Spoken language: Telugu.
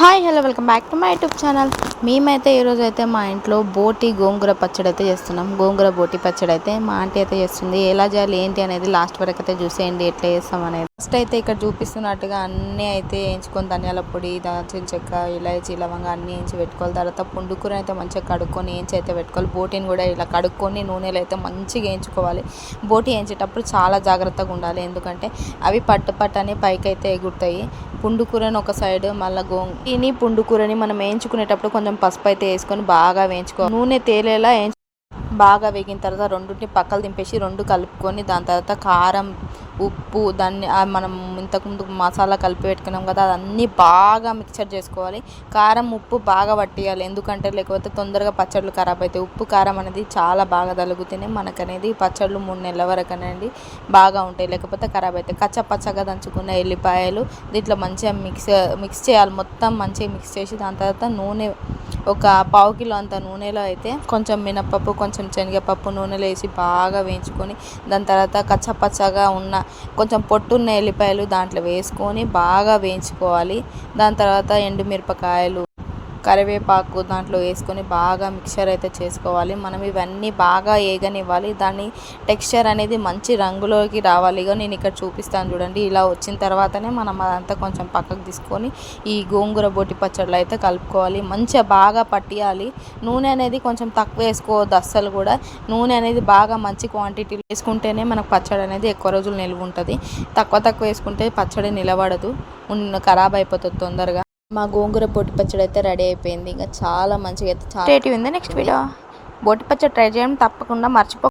Hi hello welcome back to my YouTube channel. మేమైతే ఈరోజు అయితే మా ఇంట్లో బోటి గోంగూర పచ్చడి అయితే చేస్తున్నాం. గోంగూర బోటి పచ్చడి అయితే మా ఆంటీ అయితే చేస్తుంది. ఎలా చేయాలి ఏంటి అనేది లాస్ట్ వరకు అయితే చూసేయండి ఎట్లా చేస్తాం అనేది. ఫస్ట్ అయితే ఇక్కడ చూపిస్తున్నట్టుగా అన్నీ అయితే వేయించుకొని ధనియాల పొడి దాల్చిన చెక్క ఇలాచి లవంగా అన్నీ వేయించి పెట్టుకోవాలి. తర్వాత పుండుకూర అయితే మంచిగా కడుక్కొని వేయించి అయితే పెట్టుకోవాలి. బోటిని కూడా ఇలా కడుక్కొని నూనెలు అయితే మంచిగా వేయించుకోవాలి. బోటి వేయించేటప్పుడు చాలా జాగ్రత్తగా ఉండాలి. ఎందుకంటే అవి పట్టు పట్టు పైకి అయితే ఎగురుతాయి. పుండుకూరని ఒక సైడ్ మళ్ళీ గోంగూరని పుండుకూరని మనం వేయించుకునేటప్పుడు కొంచెం పసుపు అయితే వేసుకొని బాగా వేయించుకో నూనె తేలేలా వేయించు బాగా వేగిన తర్వాత రెండుని పక్కలు దింపేసి రెండు కలుపుకొని దాని తర్వాత కారం ఉప్పు దాన్ని మనం ఇంతకుముందు మసాలా కలిపి పెట్టుకున్నాం కదా అదన్నీ బాగా మిక్చర్ చేసుకోవాలి. కారం ఉప్పు బాగా పట్టియాలి ఎందుకంటే లేకపోతే తొందరగా పచ్చళ్ళు ఖరాబ్ అవుతాయి ఉప్పు కారం అనేది చాలా బాగా తలుగుతేనే మనకు అనేది పచ్చళ్ళు మూడు నెలల వరకు అనేది బాగా ఉంటాయి. లేకపోతే ఖరాబ్ అవుతాయి కచ్చ పచ్చగా దంచుకున్న ఎల్లిపాయలు దీంట్లో మంచిగా మిక్స్ మిక్స్ చేయాలి. మొత్తం మంచిగా మిక్స్ చేసి దాని తర్వాత నూనె ఒక పావు కిలో అంత నూనెలో అయితే కొంచెం మినప్పప్పు కొంచెం శనగపప్పు నూనెలో వేసి బాగా వేయించుకొని దాని తర్వాత కచ్చపచ్చగా ఉన్న కొంచెం పొట్టున్న ఎల్లిపాయలు దాంట్లో వేసుకొని బాగా వేయించుకోవాలి. దాని తర్వాత ఎండుమిరపకాయలు కరివేపాకు దాంట్లో వేసుకొని బాగా మిక్చర్ అయితే చేసుకోవాలి. మనం ఇవన్నీ బాగా ఏగనివ్వాలి. దాని టెక్స్చర్ అనేది మంచి రంగులోకి రావాలి. ఇగో నేను ఇక్కడ చూపిస్తాను చూడండి. ఇలా వచ్చిన తర్వాతనే మనం అదంతా కొంచెం పక్కకు తీసుకొని ఈ గోంగూర బొట్టి పచ్చళ్ళు అయితే కలుపుకోవాలి. మంచిగా బాగా పట్టియాలి. నూనె అనేది కొంచెం తక్కువ వేసుకోవద్దు అస్సలు కూడా. నూనె అనేది బాగా మంచి క్వాంటిటీలో వేసుకుంటేనే మనకు పచ్చడి అనేది ఎక్కువ రోజులు నిల్వ ఉంటుంది. తక్కువ తక్కువ వేసుకుంటే పచ్చడి నిలబడదు. ఖరాబ్ అయిపోతుంది తొందరగా. మా గోంగూర బొట్టు పచ్చడి అయితే రెడీ అయిపోయింది. ఇంకా చాలా మంచిగా అయితే చాలా ఉంది నెక్స్ట్ వీడియో బొట్టు పచ్చడి ట్రై చేయడం తప్పకుండా మర్చిపో